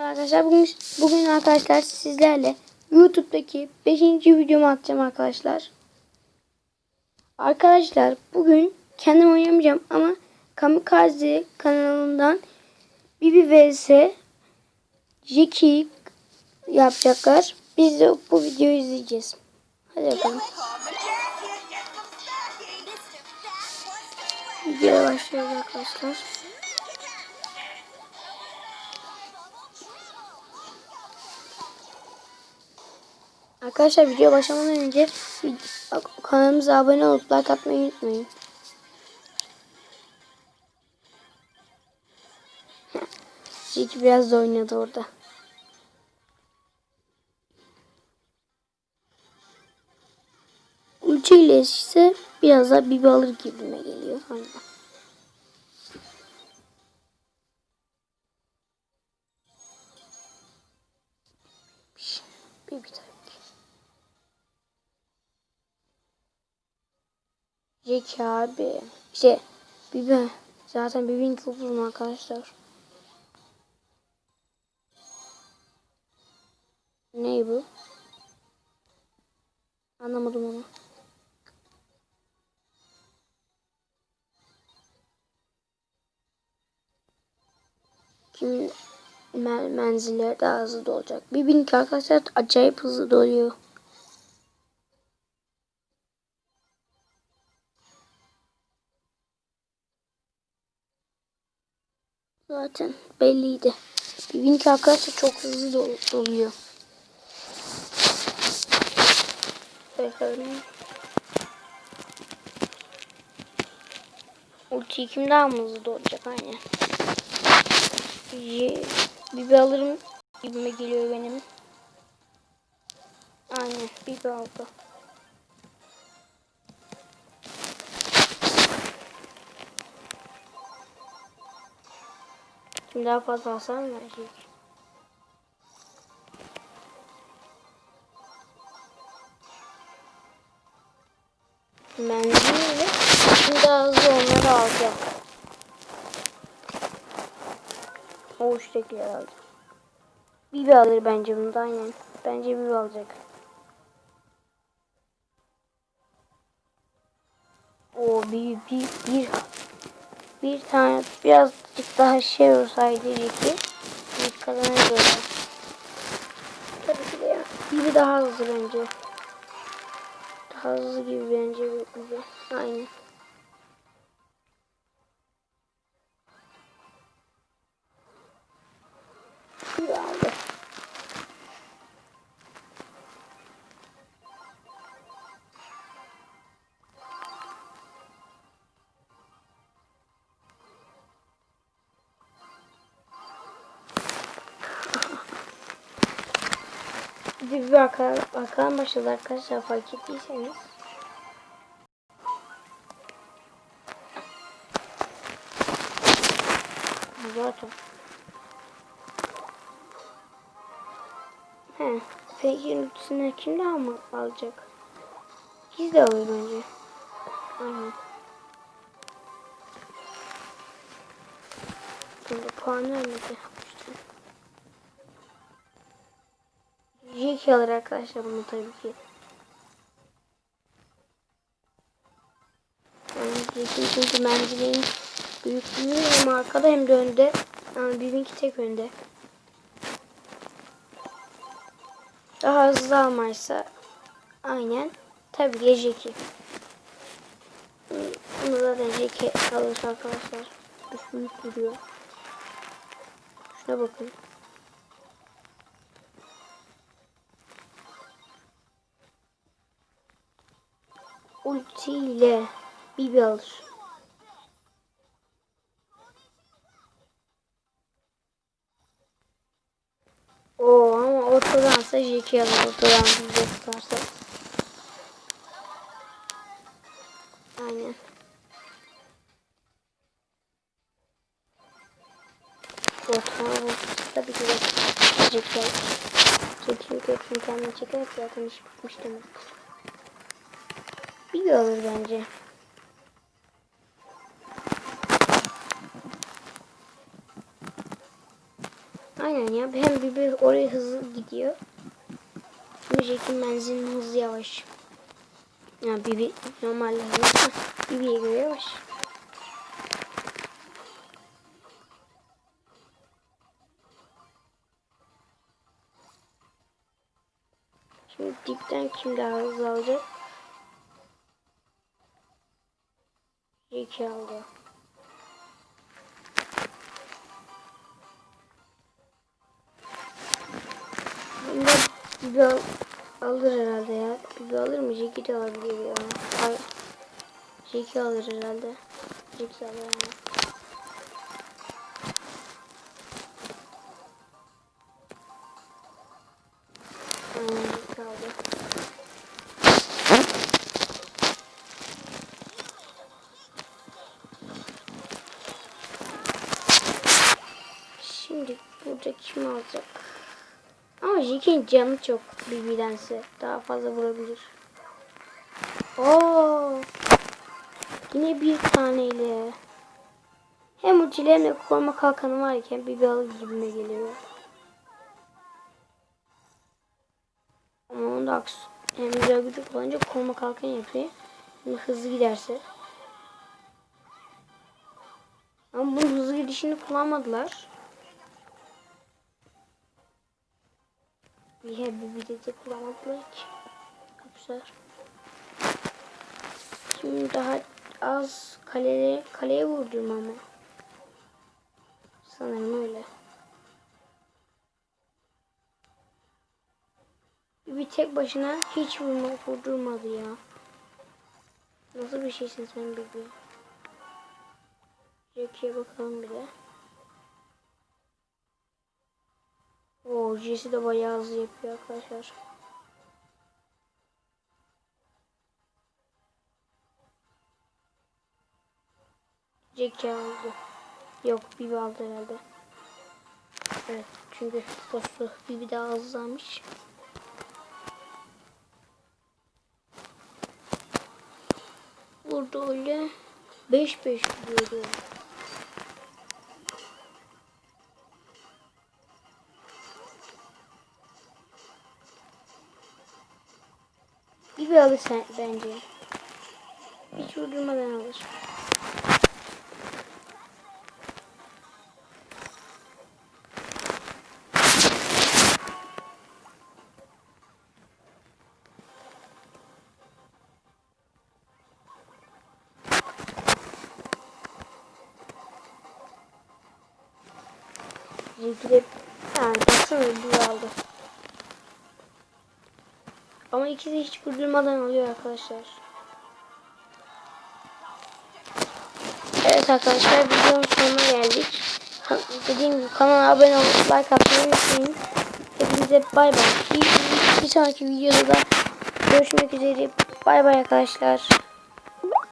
Arkadaşlar bugün, bugün arkadaşlar sizlerle YouTube'daki 5. videomu atacağım arkadaşlar. Arkadaşlar bugün kendim oynamayacağım ama Kamikaze kanalından Bibi vs Jackie yapacaklar. Biz de bu videoyu izleyeceğiz. Hadi bakalım. Videoya başlıyoruz arkadaşlar. Arkadaşlar video başlamadan önce kanalımıza abone olup like atmayı unutmayın. Zeki biraz da oynadı orada. Ulti ile ise biraz da bibi alır gibime geliyor. Zeki abi. İşte Bibi. Zaten Bibi'nin çok uzun arkadaşlar. Ne bu? Anlamadım onu. Kimin men menzilleri daha hızlı dolacak. Bibi'ninki arkadaşlar acayip hızlı doluyor. Zaten belliydi. Bibi'ninki arkadaşlar çok hızlı dol doluyor. Bakalım. Ulti kim daha mı hızlı dolacak aynen. Bibi alırım gibime geliyor benim. Aynen Bibi aldı. Kim daha fazla hasar mı verecek? Menziliyle kim daha hızlı onları alacak. O üçtekiler alacak. Bibi alır bence bunu da aynen. Bence Bibi alacak. O bir, bir, bir, tane birazcık daha şey olsaydı ki bir kazanırdı. Tabii ki de ya. Biri daha hızlı bence. Daha hızlı gibi bence Bibi. Aynen. Bir bakalım, bakalım başladı arkadaşlar fark ettiyseniz. Zaten. He, peki ultisini kim daha mı alacak? Biz de alır bence. Aynen. Şimdi puan vermedi. Jake alır arkadaşlar bunu tabii ki. Yani çünkü menzilin büyüklüğü hem arkada hem de önde. Yani bizimki tek önde. Daha hızlı almaysa aynen. Tabii ki Jake. Bunu da Jake alır arkadaşlar. Büyük duruyor. Şuna bakın. Ulti ile Bibi alır. Oo ama ortadansa Jackie alır. Ortadan tutarsa. Aynen. Ortadan tabii ki de Jackie alır. Jackie'nin göksünü kendine çekerek zaten iş bitmiş demektir. Bibi alır bence. Aynen ya. Hem Bibi oraya hızlı gidiyor. Jack'in menzilinin hızı yavaş. Yani Bibi normalde hızlı. Bibi'ye göre yavaş. Şimdi dipten kim daha hızlı alacak? Jack aldı. Bunda Bibi al- alır herhalde ya. Bibi alır mı? Jack'i de alabilir ya. Al. Jack'i alır herhalde. De alır yani. Kim alacak? Ama Jack'in canı çok Bibi'dense. Daha fazla vurabilir. Oo. Yine bir taneyle. Hem ultiyle hem de koruma kalkanı varken Bibi alır gibime geliyor. Ama onda aks hem güzel gücü kullanınca koruma kalkan yapıyor. Hızlı giderse. Ama bunun hızlı gidişini kullanmadılar. Bir de kullanmadılar ki. Güzel. Şimdi daha az kaleye, kaleye vurdum ama. Sanırım öyle. Bir tek başına hiç vurma, vurdurmadı ya. Nasıl bir şeysin sen Bibi? Jackie'ye bakalım bir de. Oo, Jesse de bayağı hızlı yapıyor arkadaşlar. Jackie aldı. Yok, Bibi aldı herhalde. Evet, çünkü postu Bibi daha hızlanmış. Burada öyle 5-5 gidiyordu. Alır sen, bence. Hiç vurdurmadan alır. Bizimki de yani baksana aldı. Ama ikisi hiç vurdurmadan alıyor arkadaşlar. Evet arkadaşlar videonun sonuna geldik. Dediğim gibi kanala abone olup like atmayı unutmayın. Hepinize bay bay. Bir, bir sonraki videoda da görüşmek üzere. Bay bay arkadaşlar.